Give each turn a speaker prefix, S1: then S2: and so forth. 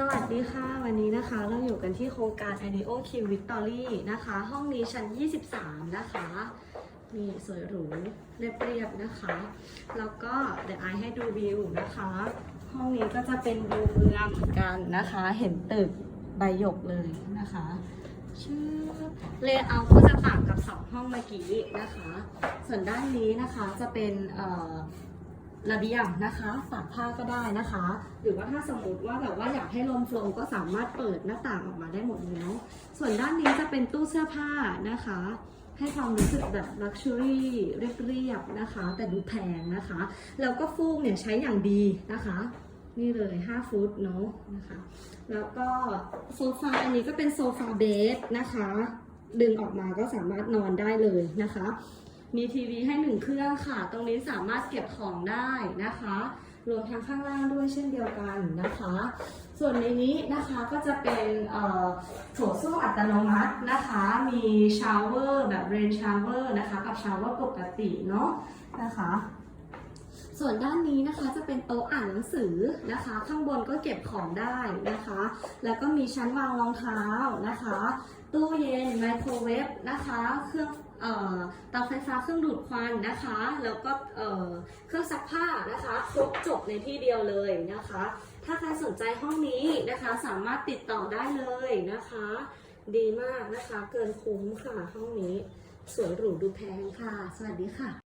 S1: สวัสดีค่ะ วันนี้นะคะเราอยู่กันที่โครงการ a d i o Q Victory นะคะ ห้องนี้ชั้น 23 นะคะนี่สวยหรูเรียบๆนะคะ แล้วก็เดี๋ยวไอให้ดูวิวนะคะ ห้องนี้ก็จะเป็นวิวเมืองเหมือนกันนะคะ เห็นตึกใบหยกเลยนะคะชื่อเลเยอร์ก็จะต่างกับสองห้องเมื่อกี้นะคะ ส่วนด้านนี้นะคะจะเป็นเอ่อ ระเบียงนะคะตากผ้าก็ได้นะคะ หรือว่าถ้าสมมติว่าแบบว่าอยากให้ลมโฟลว์ก็สามารถเปิดหน้าต่างออกมาได้หมดเลยเนาะส่วนด้านนี้จะเป็นตู้เสื้อผ้านะคะ ให้ความรู้สึกแบบลักชัวรี่เรียบๆนะคะ แต่ดูแพงนะคะ แล้วก็ฟูกเนี่ยใช้อย่างดีนะคะนี่เลย 5 ฟุตเนาะนะคะ แล้วก็โซฟาอันนี้ก็เป็นโซฟาเบสนะคะ ดึงออกมาก็สามารถนอนได้เลยนะคะ มีทีวีให้หนึ่งเครื่องค่ะ ตรงนี้สามารถเก็บของได้นะคะ รวมทั้งข้างล่างด้วยเช่นเดียวกันนะคะ ส่วนในนี้นะคะก็จะเป็นโถส้วมอัตโนมัตินะคะ มีชาวเวอร์แบบเรนชาวเวอร์นะคะ กับชาวเวอร์ปกติเนาะนะคะ ส่วนด้านนี้นะคะจะเป็นโต๊ะอ่านหนังสือนะคะ ข้างบนก็เก็บของได้นะคะ แล้วก็มีชั้นวางรองเท้านะคะ ตู้เย็นไมโครเวฟนะคะ เครื่องเตาไฟฟ้าเครื่องดูดควันนะคะ แล้วก็เเครื่องซักผ้านะคะครบจบในที่เดียวเลยนะคะ ถ้าใครสนใจห้องนี้นะคะสามารถติดต่อได้เลยนะคะ ดีมากนะคะ เกินคุ้มค่ะห้องนี้ สวยหรูดูแพงค่ะ สวัสดีค่ะ